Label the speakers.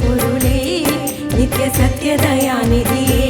Speaker 1: పొరులే నిత్య సత్యదయానిధియే.